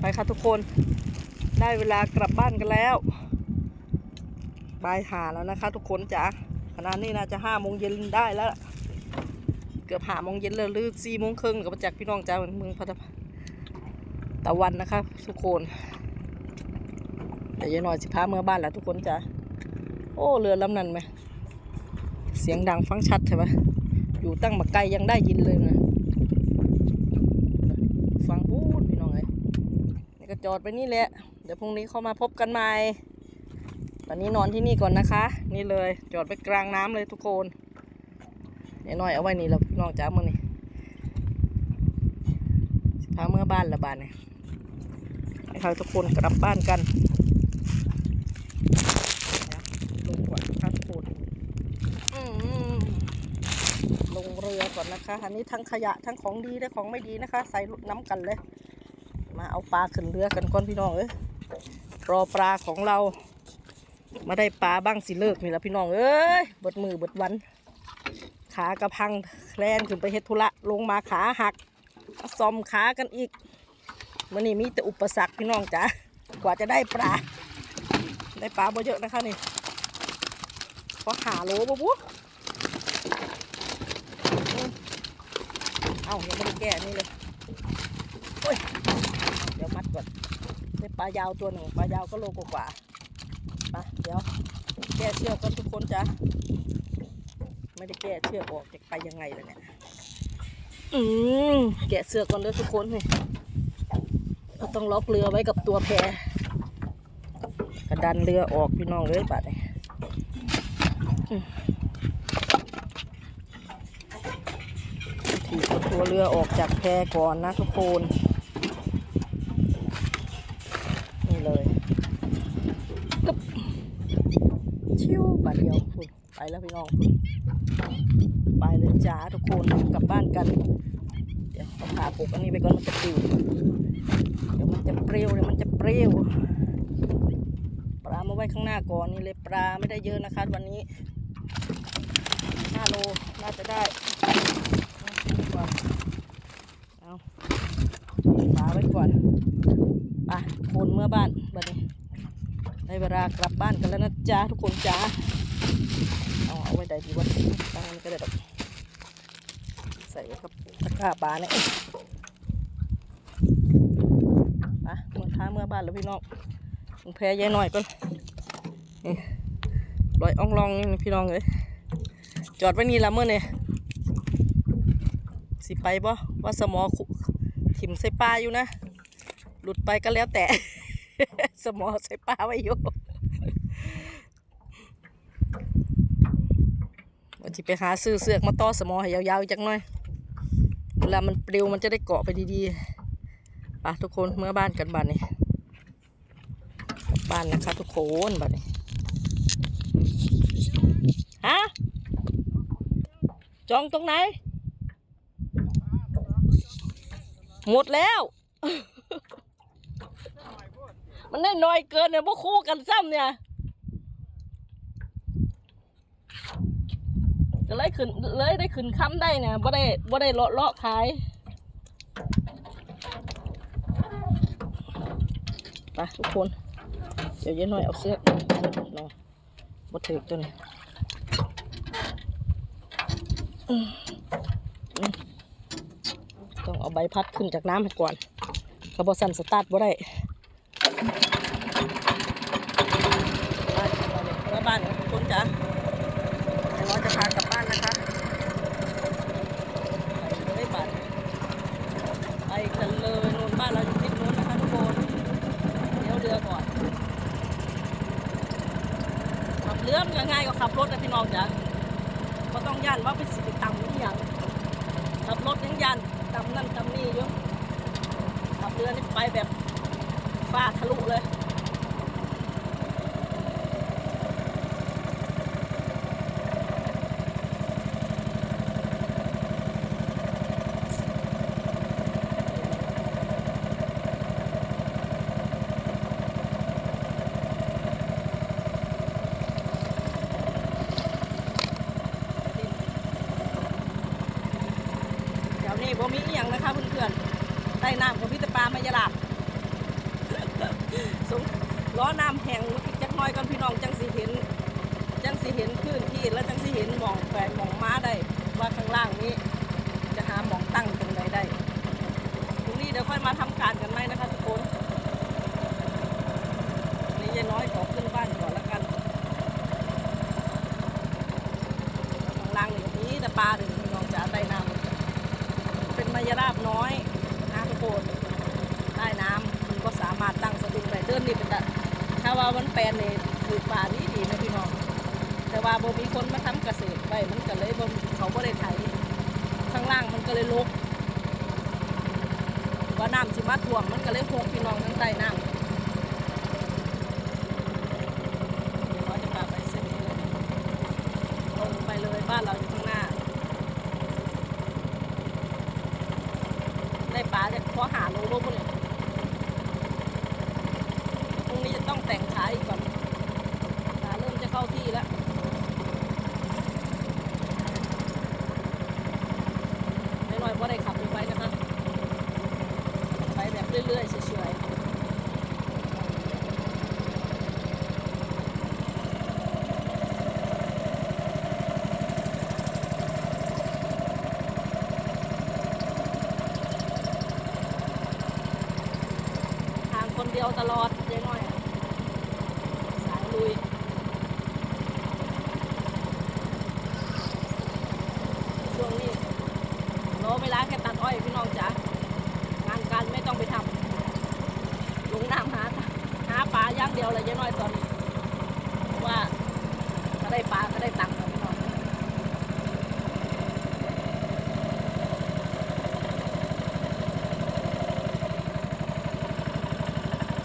ไปค่ะทุกคน ได้เวลากลับบ้านกันแล้วบ่ายหาแล้วนะคะ ทุกคนจ๋าขณะนี้น่าจะห้าโมงเย็นได้แล้ว เกือบหาโมงเย็นเลยหรือสี่โมงครึ่งกับมาจากพี่น้องจ้าเมืองพัทตะวันนะคะทุกคนเดี๋ยวยายหน่อยสิพาเมื่อบ้านแล้วทุกคนจ้าโอ้เรือลำนั้นไหมเสียงดังฟังชัดใช่ไหมอยู่ตั้งมาไกลยังได้ยินเลยนะฟังพูดพี่น้องเลยนี่ ก็จอดไปนี่แหละ เดี๋ยวพรุ่งนี้เข้ามาพบกันใหม่ ตอนนี้นอนที่นี่ก่อนนะคะ นี่เลยจอดไปกลางน้ำเลยทุกคนยายน้อยเอาไว้นี่แล้วน้องจ้ามื่อนี่พาเมื่อบ้านละบ้านเนี่ยให้เขาทุกคนกลับบ้านกันลงก่อนนะคะทุกคนลงเรือก่อนนะคะ อันนี้ทั้งขยะทั้งของดีและของไม่ดีนะคะ ใส่น้ำกันเลย มาเอาปลาขึ้นเรือกันก่อนพี่น้องเอ้ยรอปลาของเรา มาได้ปลาบ้างสิเลิกนี่ละพี่น้องเอ้ยเบิดมือเบิดวัน ขากระพังแลนขึ้นไปเฮ็ดธุระลงมาขาหักซ่อมขากันอีกมันนี่มีแต่อุปสรรคพี่น้องจ๋ากว่าจะได้ปลา ได้ปลาบ่เยอะนะคะนี่พอหาโลบ่บุ๊เอ้ายังไม่ได้แก้นี่เลยโอ้ย ดี๋ยวมัดก่อนได้ปลายาวตัวหนึ่งปลายาวก็โลกว่าๆไปเดี๋ยวแก้เชือกกันทุกคนจ้ะไม่ได้แกะเชือกออกจะไปยังไงล่ะเนี่ยอืมแกะเสือกก่อนเลยทุกคนเลยเราต้องล็อกเรือไว้กับตัวแพกระดันเรือออกพี่น้องเลยปัดเนี่ยอืมถีบตัวเรือออกจากแพก่อนนะทุกคนเลยกึบชิว บาดเดียวไปแล้วพี่น้องคุณไปเลยจ้าทุกคนกลับบ้านกัน เดี๋ยวเอาขาปลูกอันนี้ไปก่อนมันจะปลิวเดี๋ยวมันจะเปรี้ยวเดี๋ยวมันจะเปรี้ยวปลามาไว้ข้างหน้าก่อนนี่เลยปลาไม่ได้เยอะนะคะวันนี้ห้าโลน่าจะได้เอาเอาปลาไว้ก่อนไปคนเมื่อบ้านบัดนี้ได้เวลากลับบ้านกันแล้วนะจ้าทุกคนจ้า เอาเอาไว้ใดดีวะตั้งมันก็ได้ดอกใส่ไว้กับตะกร้าปลาเนี่ยไปเมื่อท้าเมื่อบ้านแล้วพี่น้องมึงแพ้ยายหน่อยก่อนนี่ลอยอ่องลองนี่พี่น้องเลยจอดไว้นี่ละเมื่อเนี่ยสิไปบ่ว่าสมอขุถิ่มใส่ปลาอยู่นะ หลุดไปก็แล้วแต่ สมอใส่ปลาไว้อยู่ ว่ไปหาซื้อเสือกมาต่อสมอให้ยาวๆอีกจักหน่อย เวลามันปลิวมันจะได้เกาะไปดีๆไปทุกคนเมื่อบ้านกันบ้านนี้กลับบ้านนะคะทุกคนบ้านนี้ฮะจองตรงไหน หมดแล้ว มันได้น้อยเกินเนี่ยพวกคู่กันซ้ำเนี่ย ก็เลยขึ้นเลยได้ขึ้นค้ำได้เนี่ยบ่ได้บ่ได้เลาะเลาะขายไปทุกคน เดี๋ยวเย็นหน่อยเอาเสื้อเนาะบ่ถือตัวนี้ต้องเอาใบพัดขึ้นจากน้ำให้ก่อนกระบอกสั่นสตาร์ทบ่ได้บ้านบ้านทุกคนจ้ะ เดี๋ยวเราจะพากลับบ้านนะคะไปเลยบ้านไป กันเลยนู่นบ้านเราอยู่ทิศนู้นนะคะทุกคนเดี๋ยวเรือก่อนขับเรือมันง่ายกว่าขับรถนะพี่น้องจ้ะก็ต้องย่านว่าเป็นสิไปต่ำนี่อย่างขับรถยังย่านต่ำนั่นต่ำนี่อยู่ขับเรือนี่ไปแบบฟ้าทะลุเลย นี้บ่มีอหย่างนะคะเพื่อนๆใต้น้ำของพิตปลามายาลาบสงล้อน้ำแห้งอีกจักหน้อยก่อนพี่น้องจังสีเห็น จังสีเห็นพื้นที่แล้วจังสีเห็นหมองแฝงหมองม้าได้ ว่าข้างล่างนี้ จะหาหมองตั้งตรงไหนได้ ตรงนี้เดี๋ยวค่อยมาทำการกันไหมนะคะทุกคนยายน้อยขอขึ้นบ้านก่อนละกันข้างล่างนี่ก็มีแต่ปลาเลยพี่น้องจ๋าใต้น้ำเป็นมายราบน้อยนะทุกคนใต้ น้ำมันก็สามารถตั้งสะดุ้งได้เดินนี่เป็นตะถ้าว่ามันแปลนนี่คือป่านี้ดีนะพี่น้องแต่ว่าบ่มีคนมาทำเกษตรไว้มันก็เลยบ่เขาบ่ได้ไถข้างล่างมันก็เลยลกว่าน้ำสิมาท่วมมันก็เลยโคกพี่น้องทั้งใต้น้ำเดี๋ยวเราจะพาไปเส้นนี้เลยตรงไปเลยบ้านเราอยู่ข้างหน้า ได้ปลาจะพอหาโลโลบุเนี่ย ต้องแต่งขาอีกก่อนขาเริ่มจะเข้าที่แล้วไม่น้อยเพราะได้ขับไปไว้นะคะไปแบบเรื่อยๆเฉยๆทางคนเดียวตลอดยายน้อยอะสายลุย ช่วงนี้ รอ เวลาแค่ตัดอ้อยพี่น้องจ๋างานการไม่ต้องไปทำลงน้ำหาหาปลาย่างเดียวเลยยัน้อยตอนนี้เพราะว่าถ้าได้ปลาก็ได้ตังค์